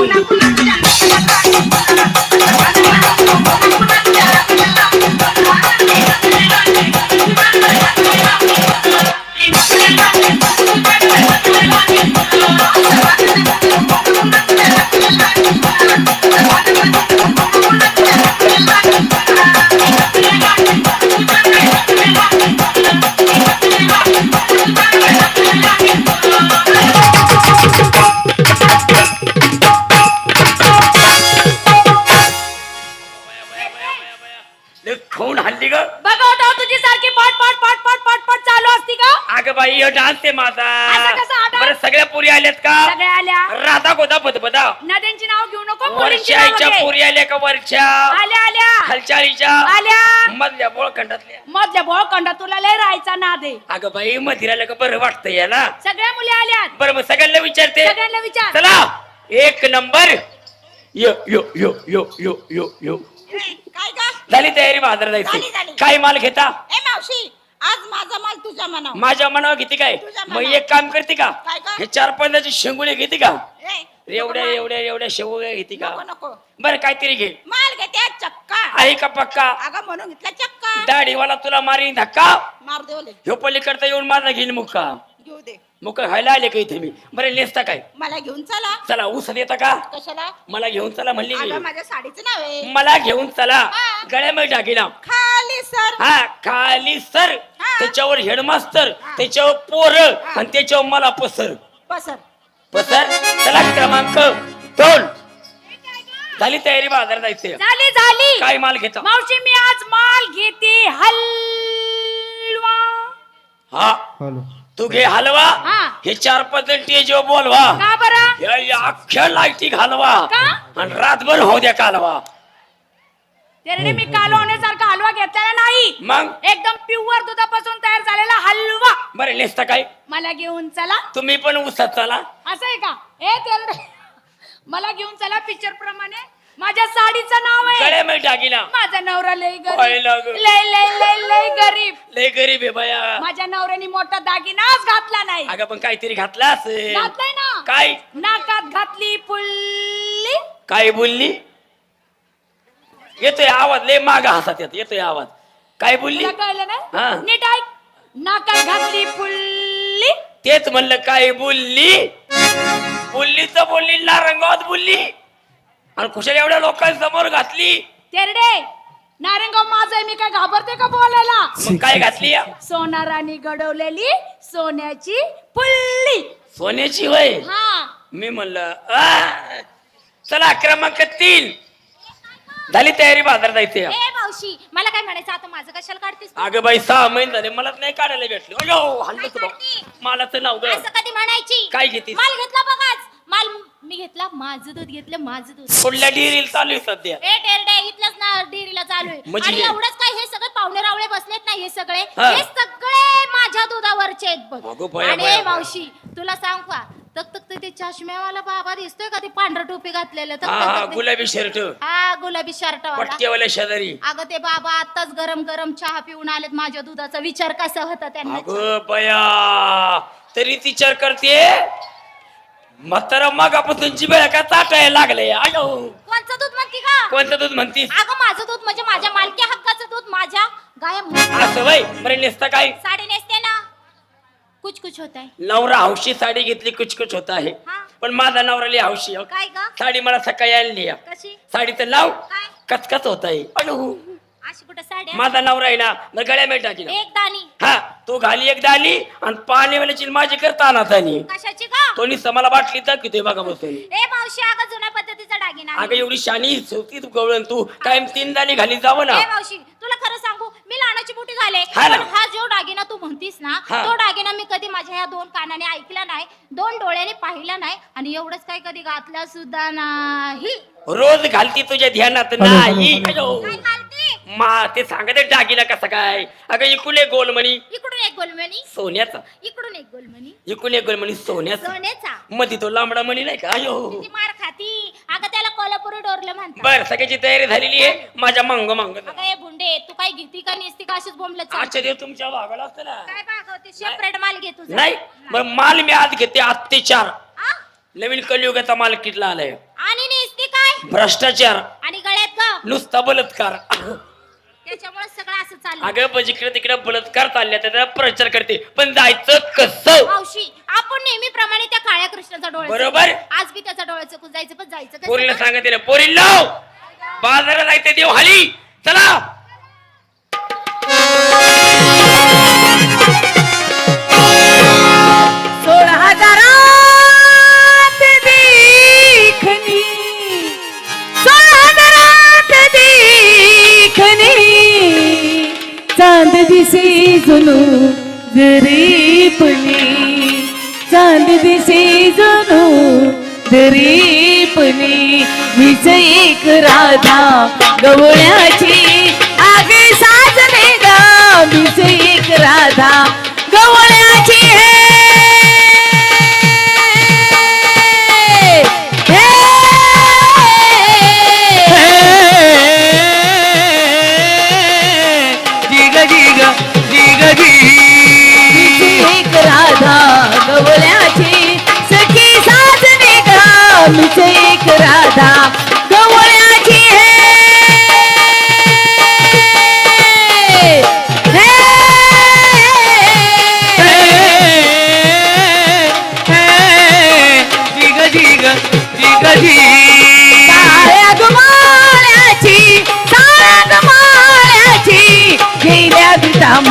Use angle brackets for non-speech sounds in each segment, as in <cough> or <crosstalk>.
लय आल्या आल्या आल्या. खालच्याळीच्या आल्या. मधल्या बोळखंडातल्या. मधल्या बोळकंडा तुला लय राहायचा नाद आहे. अगं बाई मधिराला का बरं वाटतं याला? सगळ्या मुली आल्यात बरं मग सगळ्यांना विचारते. सगळ्यांना विचार. चला एक नंबर. यो यो यो यो यो यो यो. काय का झाली तयारी बाजारात झाली, जायची. झाली. काय माल घेता? ए मावशी आज माझा माल तुझ्या मनावर माझ्या मनावर घेते काय? तुझ्या मग मनावर. एक काम करते का? काय का? हे चार पंधाचे शेंगुळे घेते का? ए, एवढ्या एवढ्या एवढ्या शेवग्या घेते का? नको बरं काहीतरी घे. माल घेते चक्का. आहे का पक्का? अगं म्हणून घेतला चक्का. दाढीवाला तुला मारीन धक्का. मार देवले ह्यो पलीकडता येऊन माझा घेईन मुक्का घेऊ दे. मुक्का खायला आले का इथे मी? बरं नेसता काय? मला घेऊन चला. चला ऊस देता का? कशाला? मला घेऊन चला म्हणली अगं मी. माझ्या साडीचं नाव आहे. मला घेऊन चला. हा. गळ्यामध्ये टाकीला खाली सर. हा खाली सर. हा. त्याच्यावर हेडमास्तर. त्याच्यावर पोर आणि त्याच्यावर मला पसर. पसर. पसर चला क्रमांक दोन. झाली तयारी बाजार जायचे झाली झाली. काय माल घेता? मावशी मी आज माल घेते हलवा. हा. हॅलो. तू घे हलवा. हा. हे चार पाच जण टेजवर बोलवा अख्ख्या लाईटी घालवा का? आणि रातभर होऊ द्या कालवा तेरडे मी कालो होण्यासारखा हलवा घेतलेला नाही. मग? एकदम प्युअर दुधापासून तयार झालेला हलवा. बरं नेसता काय? मला घेऊन चला. तुम्ही पण उसत चला. असं आहे का? ए तेरडे मला घेऊन चला पिक्चर प्रमाणे. माझ्या साडीचं नाव आहे. मी माझा नवरा लय पाहिलं गरीब. गं. लय लय लय लय गरीब. लय गरीब आहे बाया. माझ्या नवऱ्याने मोठा दागिनाच घातला नाही. अगं पण काहीतरी घातला असेल घातलाय ना. काय? नाकात घातली फुल्ली. काय बोलली? येतोय आवाज लय माग हसात येत येतोय आवाज. काय बोलली? तुला कळलं हा. ना नीट ऐक. नाकात घातली फुल्ली. तेच म्हणलं काय बोलली? बोलली तर बोलली नारंगावात बोलली. आणि कुशल एवढ्या लोकांसमोर घातली. तेरडे नारंगाव माझं आहे, मी काय घाबरते का बोलायला? मग काय <laughs> घातली? या? सोना राणी घडवलेली सोन्याची फुल्ली सोन्याची वय हा. मी म्हणलं आ, चला क्रमांक तीन. झाली तयारी बाजार जायचे ए मावशी मला काय म्हणायचं? आता माझं कशाला काढतेस तू? अगं बाई सहा महिने झाले मला नाही काढायला भेटले. अयो हल्लं तुला काढते? मला तर नाव ग असं कधी म्हणायची? काय घेतीस? माल घेतला बघाच माल मी घेतला माझं दूध घेतलं माझं दूध कुठल्या डिरील चालू आहे सध्या. ए टेरडे इथलंच ना डेअरीला चालू आहे. म्हणजे आणि एवढंच काय हे सगळे पाहुणे रावळे बसलेत ना हे सगळे. हा. हे सगळे माझ्या दुधावरचे आहेत अगो बघ बया, आणि बया. मावशी तुला सांग का? तक तक ते चष्म्यावाला बाबा दिसतोय का? ते पांढरा टोपी घातलेलं. तक हा तक हा तक ते- गुलाबी शर्ट हा गुलाबी शर्ट वाला. शेजारी. अगं ते बाबा आताच गरम गरम चहा पिऊन आलेत माझ्या दुधाचा. विचार कसा होता त्यांना? अगं बया तरी विचार करते. म्हातारा मगापासूनची वेळ का चाटायला लागले अयो. कोणचं दूध म्हणती का कोणतं दूध म्हणतीस? अगं माझं दूध म्हणजे माझ्या मालकी हक्काचं दूध. माझ्या गाया असं वय? बरं नेसता काय? साडी नेसते ना. कुछ कुछ होत आहे. नवरा हौशी साडी घेतली कुचकुच होत आहे. हा. पण माझा नवरा लई हौशी आहे. काय ग? साडी मला सकाळी आणली आहे. कशी? साडीचं लाव. काय? कचकच होत आहे. अयो अशी कुठं साडी माझा नवरा आहे ना मग गळ्या टाकी एक दाणी. हा तू घाली एकदा आली आणि पाणीवाल्याची माझी करता अनाथानी कशाची का तो निस्ता मला बाटली दाखवतोय बघा बसून ए मावशी अगं जुन्या पद्धतीचा दागिना आहे. अगं एवढी शानी होती तू गवळण तू. कायम तीन दाणी घाली जावं ना. ए मावशी तुला खरं सांगू मी लहानाची मोठी झाले. हा ना. पण हा जो दागिना तू म्हणतीस ना हा. तो दागिना मी कधी माझ्या या दोन कानाने ऐकला नाही दोन डोळ्याने पाहिला नाही आणि एवढंच काय कधी घातला सुद्धा नाही. रोज घालती तुझ्या ध्यानात? नाही. मा ते सांगते डागीला कसं काय? अगं इकून एक गोलमणी. इकडून एक गोलमणी? सोन्याचा. इकडून एक गोलमणी? इकून एक गोलमणी सोन्याचा. सोन्याचा? मध्ये तो लांबडा मणी नाही का? अयो. ती मार खाती? अगं त्याला कोल्हापुरी डोरलं म्हणतात. बर सगळ्याची तयारी झालेली आहे. माझ्या मंग मंग अगं बुंडे तू काय घेती का नेसती का अशीच बोंबलत चाल. आजच्या दिवस तुमच्या भागाला असतं ना. काय सेपरेट माल घे तुझा. नाही. बरं माल मी आज घेते अत्याचार. आ? नवीन कलियुगाचा माल किटला आलाय. भ्रष्टाचार. आणि गळ्यात का? नुसता बलात्कार. त्याच्यामुळे सगळं असं चाललं अगं पण जिकडे तिकडे बलात्कार चालल्या त्याचा प्रचार करते. पण जायचं कसं? मावशी आपण नेहमीप्रमाणे त्या काळ्या कृष्णाचा डोळा बरोबर. आज बी त्याचा डोळा चुकून जायचं पण जायचं कसं पोरीला? सांगते पोरी लाव! बाजारात जायचं देव हाली चला! दिसे जुनू गरीबनी चांद दिसे जुनू गरीबनी मीच एक राधा गवळ्याची आगे साजने गा. मीच एक राधा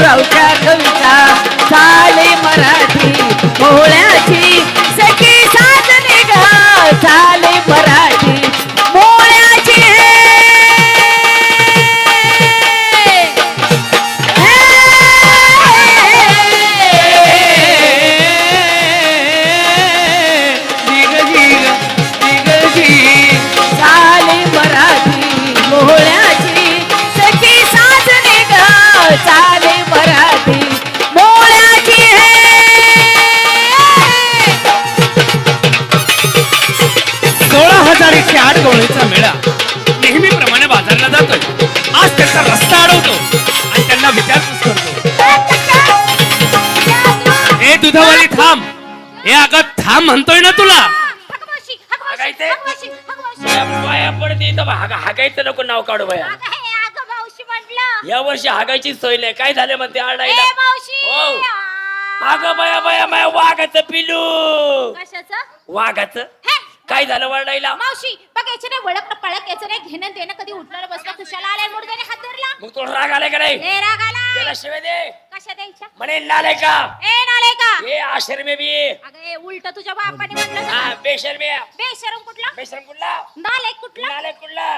Raul. त्यांना विचारपूस करतो. ए दुधावाली थांब. ए अगं थांब म्हणतोय ना तुला. बाया पडते हागायचं नको नाव काढू बाया. हे या वर्षी हागायची सोय नाही. काय झालं म्हणते मावशी! हो. अगं बाया बाया बाया वाघाचं पिलू कशाचं? वाघाचं? हे, काय झालं वरडायला मावशी बघ याचं नाही वळख पळक याचं नाही घेणं देणं कधी उठणार बसला तुझ्याला आलाय मुडद्याने हात धरला. मग तो राग आलाय का नाही? ए राग आलाय. त्याला शिवाय दे. कशा द्यायच्या? म्हणे नालाय का? ए नाले का? हे आश्रम बी. अगं ए उलट तुझ्या बापाने म्हटलं हा. बेशर्मी. बेशरम कुठला? बेशरम कुठला? नाले कुठला? नालाय कुठला?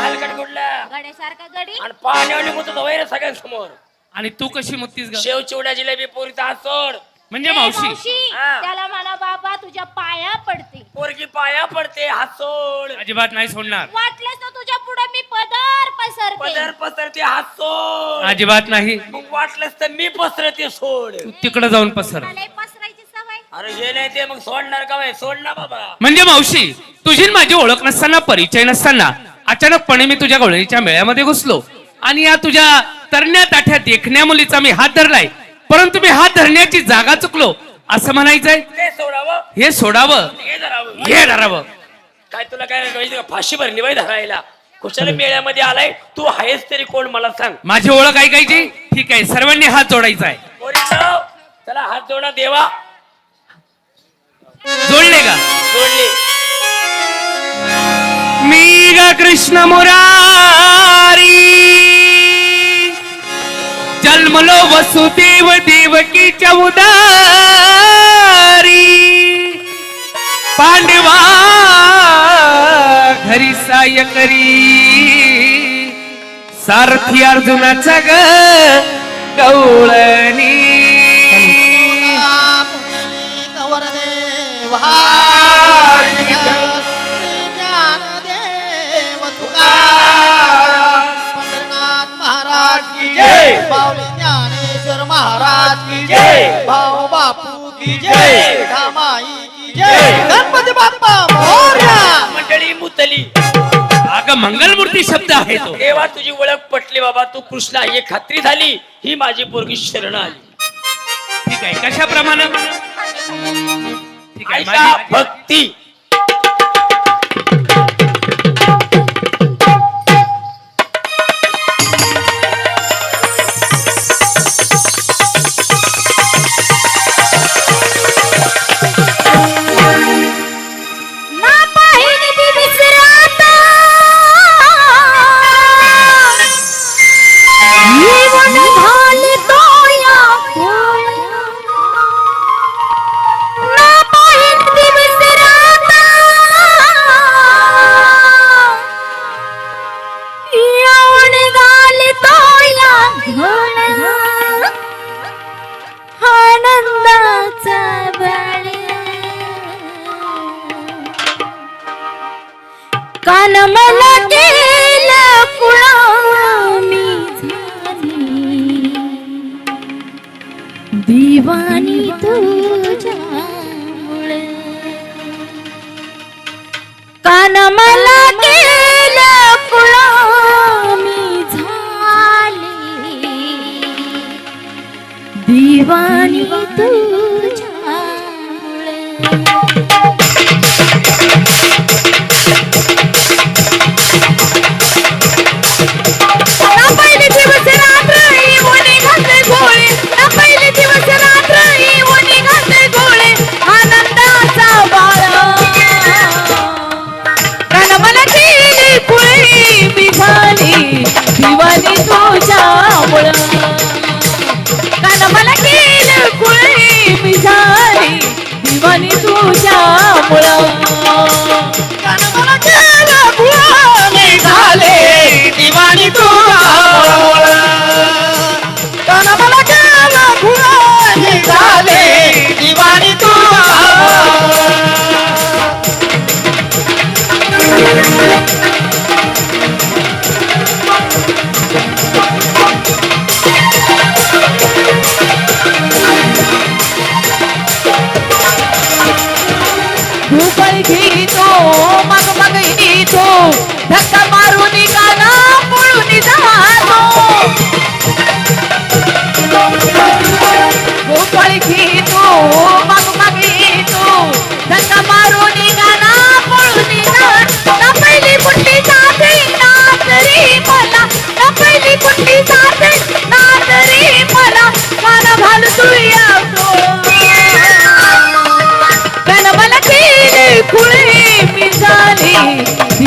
हलकट कुठला? गड्यासारखा गडी. आणि पाण्यावर निघून तो वैर सगळ्यांसमोर. आणि तू कशी मुक्तीस ग? शेव चिवडा जिलेबी पोरीचा हात सोड. म्हणजे ए, मावशी हा. त्याला म्हणा बाबा तुझ्या पाया पडते पोरगी पाया पडते हात सोड. अजिबात नाही सोडणार. वाटलंच ना तुझ्या पुढे मी पदर पसरते. पदर पसरते हात सोड. अजिबात नाही. मग वाटलंच तर मी पसरते सोड. तू तिकडे जाऊन पसर. मला पसरायची सवय. अरे हे नाही ते मग सोडणार का बाई? सोड ना बाबा. म्हणजे मावशी तुझी न माझी ओळख नसताना परिचय नसताना अचानकपणे मी तुझ्या गवळणीच्या मेळ्यामध्ये घुसलो. आणि या तुझ्या तरण्या ताठ्या देखण्या मुलीचा मी हात धरलाय. परंतु मी हात धरण्याची जागा चुकलो. असं म्हणायचंय? ते सोडावं? हे सोडावं. हे धरावं. हे धरावं. काय तुला काय माहिती का? फाशी भरली बाई धरायला. कुशाला मेळ्यामध्ये आलाय. तू आहेस तरी कोण मला सांग. माझी ओळख ऐकायची? ठीक आहे. सर्वांनी हात जोडायचा आहे पोरींनो, चला हात जोडा देवा. जोडले का? जोडले. मी ग कृष्ण मुरारी बोलो वसुदेव देवकीच्या उदारी. पांडवा घरी साय करी. सारथी अर्जुनाचा ग गवळणी मंडळी मुतली. अगं मंगलमूर्ती शब्द आहे तो. देवा तुझी ओळख पटली बाबा. तू कृष्ण आहे, ही खात्री झाली. ही माझी पोरगी शरण आली. ठीक आहे कशाप्रमाणे? ठीक आहे ऐका माझी- भक्ती. कान मला केलं कुळा मी झाली. दिवाणी तुझ्यामुळे. कान मला मी झाली. दिवानी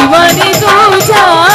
कान घालतो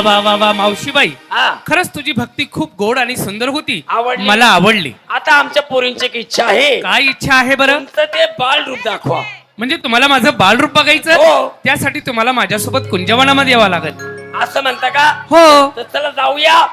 वा वा वा वा मावशीबाई. हा. खरंच तुझी भक्ती खूप गोड आणि सुंदर होती. आवडली. मला आवडली. आता आमच्या पोरींची एक इच्छा आहे. काय इच्छा आहे बरं? तुमचं ते बाल रूप दाखवा. म्हणजे तुम्हाला माझं बालरूप बघायचं? हो. त्यासाठी तुम्हाला माझ्यासोबत कुंजवनामध्ये यावं लागेल. असं म्हणता का? हो. तर चला जाऊया.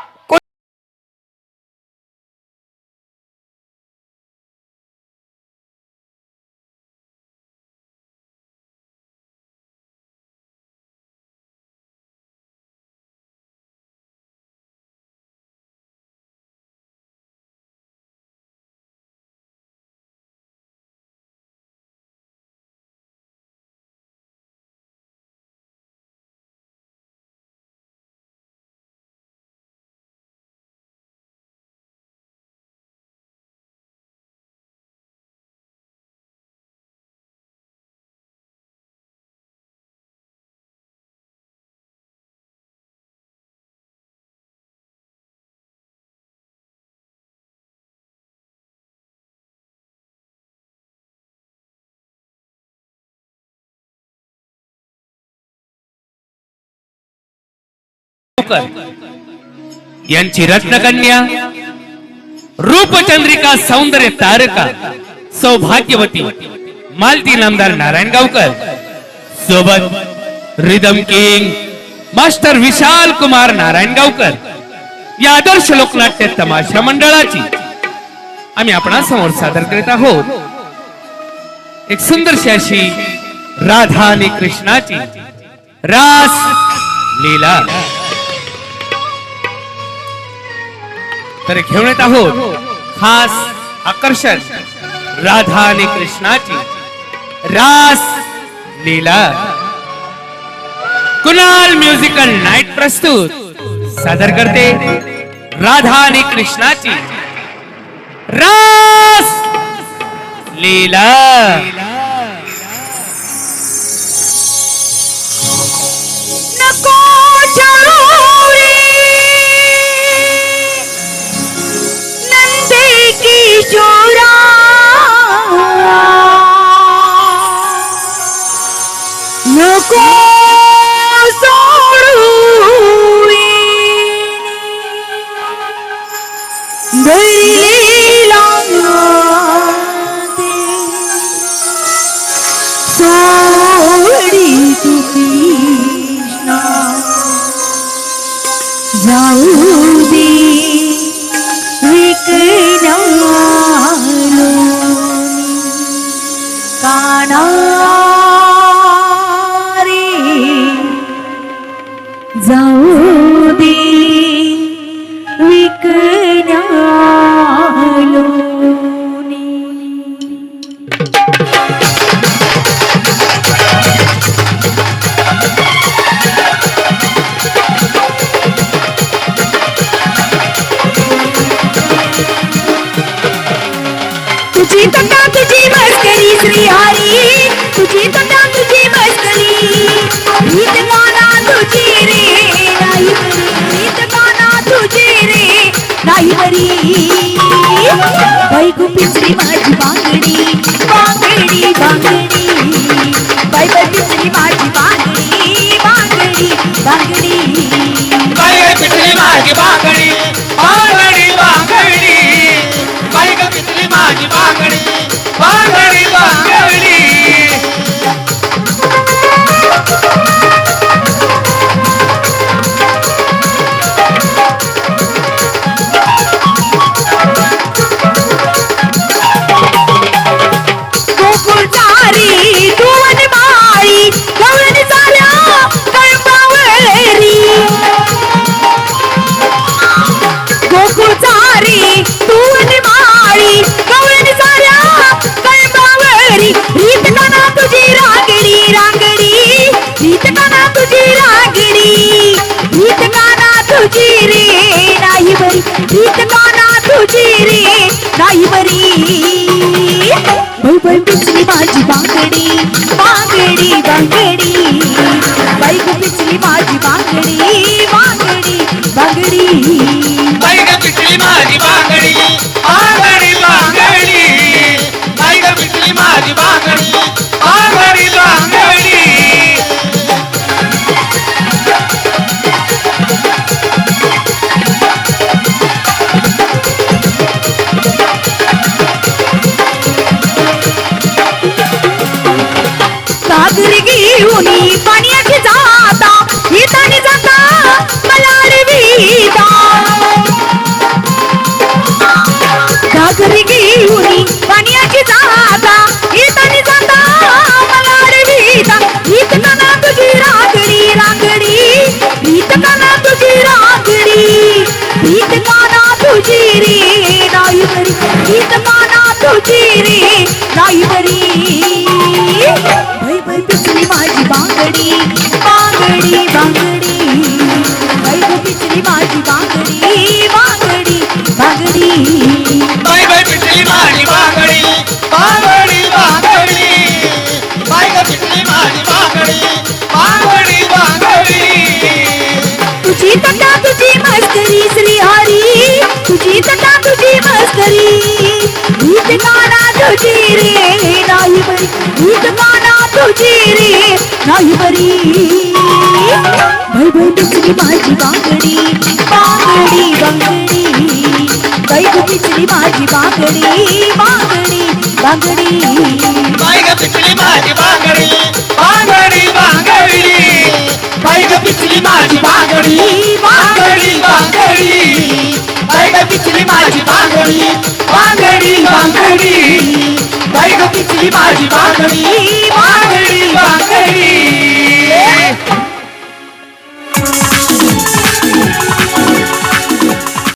यांची रत्नकन्या रूपचंद्रिका सौंदर्य तारका सौभाग्यवती मालती नामदार नारायण गावकर. सोबत rhythm king master Vishal Kumar Narayan Gavkar. या आदर्श लोकनाट्य तमाशा मंडळाची आम्ही आपणा समोर सादर करीत आहोत. एक सुंदरशी अशी राधा आणि कृष्णाची रास लीला. तर घेऊन येत आहोत खास आकर्षण राधा आणि कृष्णाची रास लीला. कुणाल म्युझिकल नाईट प्रस्तुत सादर करते राधा आणि कृष्णाची रास लीला. सोडी तू कृष्णा बाई गो बाई बाई पिचली माझी बांगडी बांगडी बांगडी बाई गं पिचली माझी बांगडी बांगडी बांगडी बाई ग सागर घेऊन बांगडी बांगडी बांगडी. बाई गं पिचली माझी बांगडी बांगडी बांगडी. बाई बाई पिटली माझी बांगडी बांगडी बांगडी. बाई ग पिटली माझी बांगडी बांगडी बांगडी. तुझी तटा तुझी मस्करी श्रीहरी. तुझी तटा तुझी मस्करी. गीत गाना तुझी रे नाही गीत गाना ತುಜೇರಿ ರಾಯಬರಿ ಬೈ ಬೈ ಬಿಸಿಲಿ ಬಾಜಿ ಬಾಂಗಡಿ ಬಾಂಗಡಿ ಬಾಂಗಡಿ ಬೈ ಬೈ ಬಿಸಿಲಿ ಬಾಜಿ ಬಾಂಗಡಿ ಬಾಂಗಡಿ ಬಾಂಗಡಿ ಬೈ ಬೈ ಬಿಸಿಲಿ ಬಾಜಿ ಬಾಂಗಡಿ ಬಾಂಗಡಿ ಬಾಂಗಡಿ ಬೈ ಬೈ ಬಿಸಿಲಿ ಬಾಜಿ ಬಾಂಗಡಿ ಬಾಂಗಡಿ ಬಾಂಗಡಿ ಬೈ ಬೈ ಬಿಸಿಲಿ ಬಾಜಿ ಬಾಂಗಡಿ ಬಾಂಗಡಿ ಬಾಂಗಡಿ तिची माझी मागणी मागणी मागणी